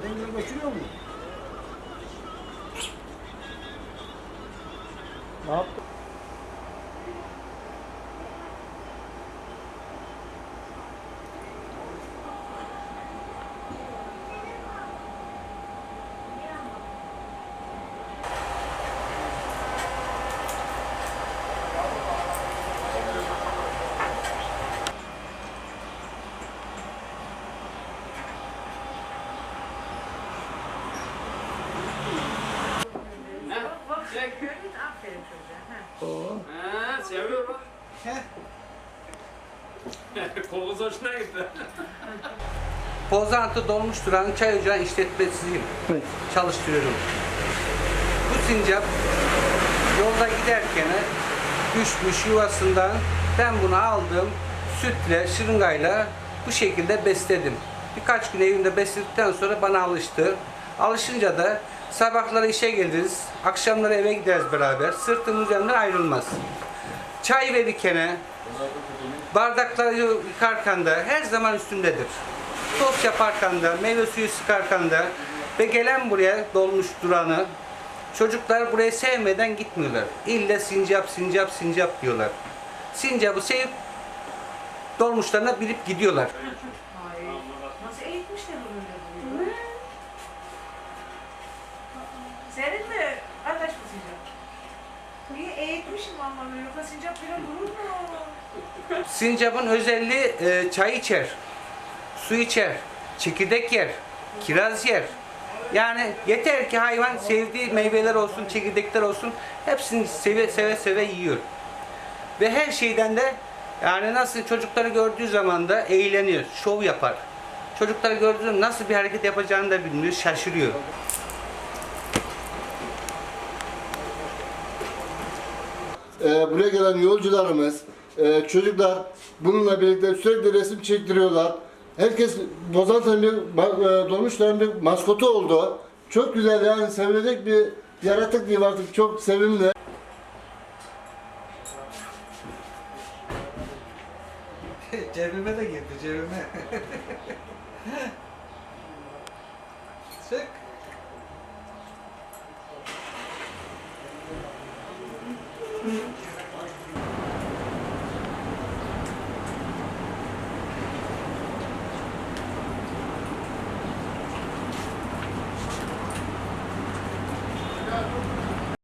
Nereden geri götürüyor mu? Ne yaptı? Çocuğa. ha. Seviyor bak. Kokusu hoşuna gitti. Pozantı dolmuş duran çay ocağı işletmecisiyim. Evet. Çalıştırıyorum. Bu sincap yolda giderken düşmüş yuvasından ben bunu aldım. Sütle, şırıngayla bu şekilde besledim. Birkaç gün evimde besledikten sonra bana alıştı. Alışınca da sabahları işe geliriz, akşamları eve gideriz beraber. Sırtım üzerinden ayrılmaz. Çay verirken, bardakları yıkarken de her zaman üstündedir. Tost yaparken de, meyve suyu sıkarken de ve gelen buraya dolmuş duranı çocuklar burayı sevmeden gitmiyorlar. İlle sincap, sincap, sincap diyorlar. Sincapı sevip dolmuşlarına binip gidiyorlar. Ay, Nasıl eğitmişler bunu öyle bunu? Senin mi? Arkadaş mı sincap? Niye eğitmişim ama yoksa sincap bile durur mu? Sincapın özelliği e, çay içer, su içer, çekirdek yer, kiraz yer. Yani yeter ki hayvan sevdiği meyveler olsun, çekirdekler olsun hepsini seve seve seve yiyor. Ve her şeyden de yani nasıl çocukları gördüğü zaman da eğleniyor, şov yapar. Çocukları gördüğü zaman nasıl bir hareket yapacağını da bilmiyor, şaşırıyor. Ee, buraya gelen yolcularımız, e, çocuklar bununla birlikte sürekli resim çektiriyorlar. Herkes Bozantı'nın bir e, dolmuşların bir maskotu oldu. Çok güzel yani sevilecek bir yaratık diyeyim artık çok sevimli. cebime de girdi, cebime. 嗯。